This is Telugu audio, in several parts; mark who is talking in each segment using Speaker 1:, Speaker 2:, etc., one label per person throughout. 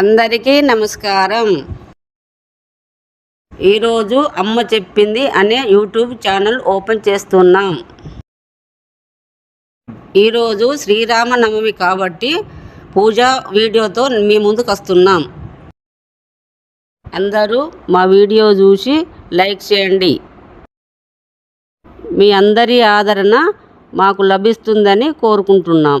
Speaker 1: అందరికీ నమస్కారం. ఈరోజు అమ్మ చెప్పింది అనే యూట్యూబ్ ఛానల్ ఓపెన్ చేస్తున్నాం. ఈరోజు శ్రీరామనవమి కాబట్టి పూజా వీడియోతో మీ ముందుకు వస్తున్నాం. అందరూ మా వీడియో చూసి లైక్ చేయండి. మీ అందరి ఆదరణ మాకు లభిస్తుందని కోరుకుంటున్నాం.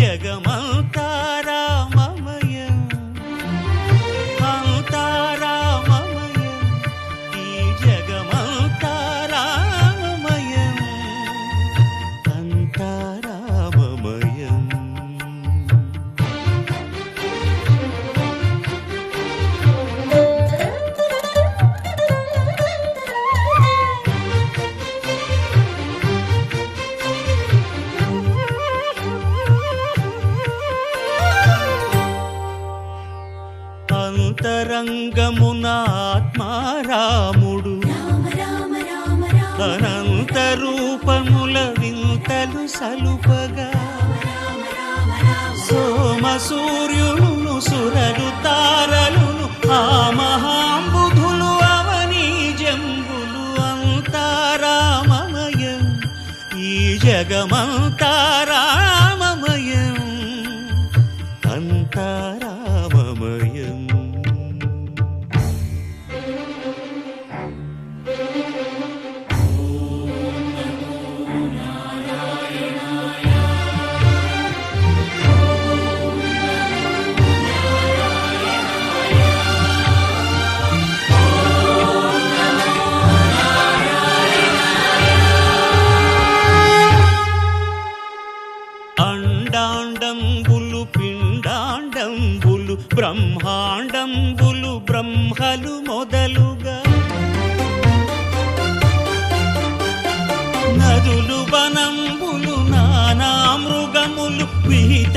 Speaker 2: ఈ అంతరంగమున ఆత్మారాముడు అనంత రూపముల వింతలు సలుపగా. సోమ సూర్యులను సురలు తారలును ఆ మహాంబుధులు అవని జంబులు అంతారామమయం ఈ జగమంతారామమయం అండాండంబులు పిండాండంబులు బ్రహ్మాండంబులు బ్రహ్మలు మొదలుగా. నదులు వనంబులు నానా మృగములు విహిత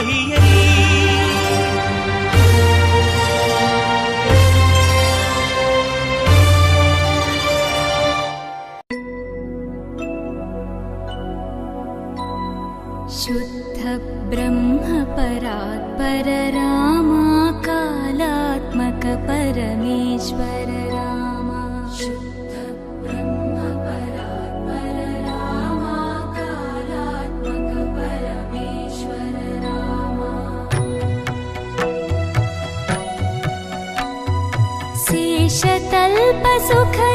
Speaker 3: परमेश्वर रामा शुद्ध ब्रह्मपरात्पर रामा कालात्मक परमेश्वर रामा शेषतल्पसुखनिद्रित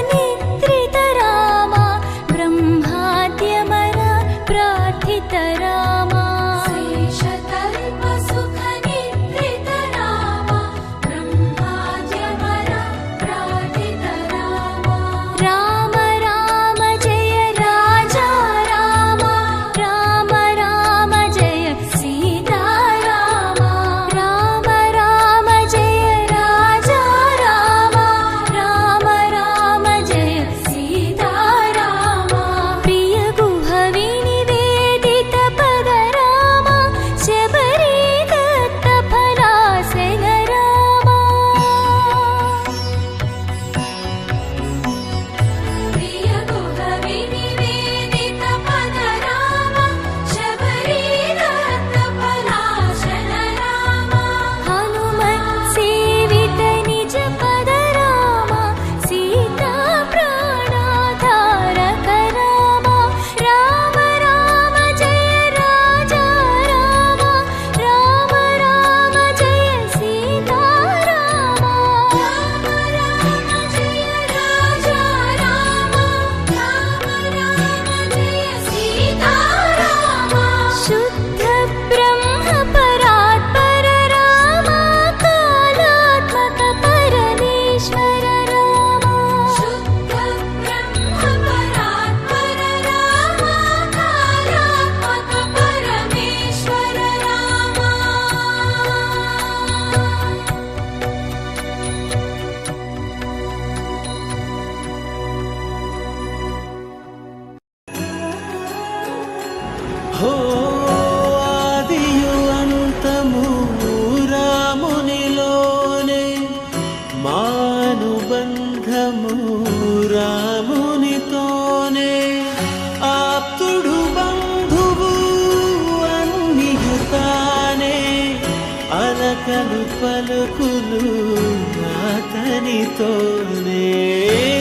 Speaker 4: పున్నమితోనే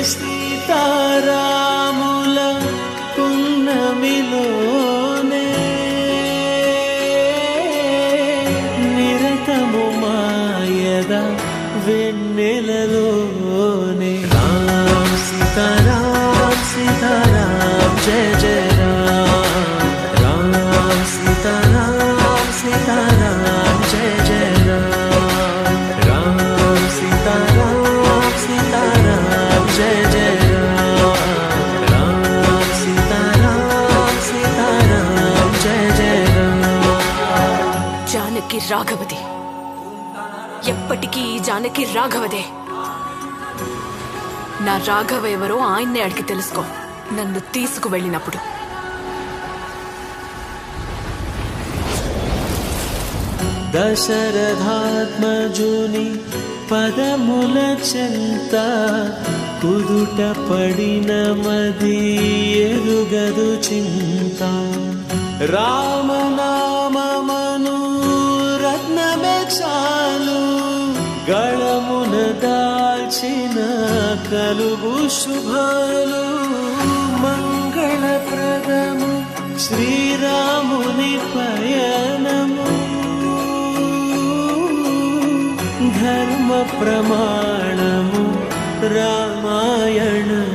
Speaker 4: సీతారాముల పున్నమిలోనే నిరతము మాయద వెన్నెలలోనే. రామ్ సీతారాం సీతారాం జయ
Speaker 5: రాఘవది. ఎప్పటికీ ఈ జానకి రాఘవదే. నా రాఘవ ఎవరో ఆయన్నే అడిగి తెలుసుకో. నన్ను తీసుకువెళ్ళినప్పుడు.
Speaker 4: దశరథాత్మజుని పదముల చెంత కుదుట పడిన మది ఎరుగదు చింత. రామనామ రత్నమే చాలు. గళమున దాల్చిన కలుగు శుభాలు. మంగళప్రదము శ్రీరాముని పయనము. ధర్మ ప్రమాణము రామాయణము.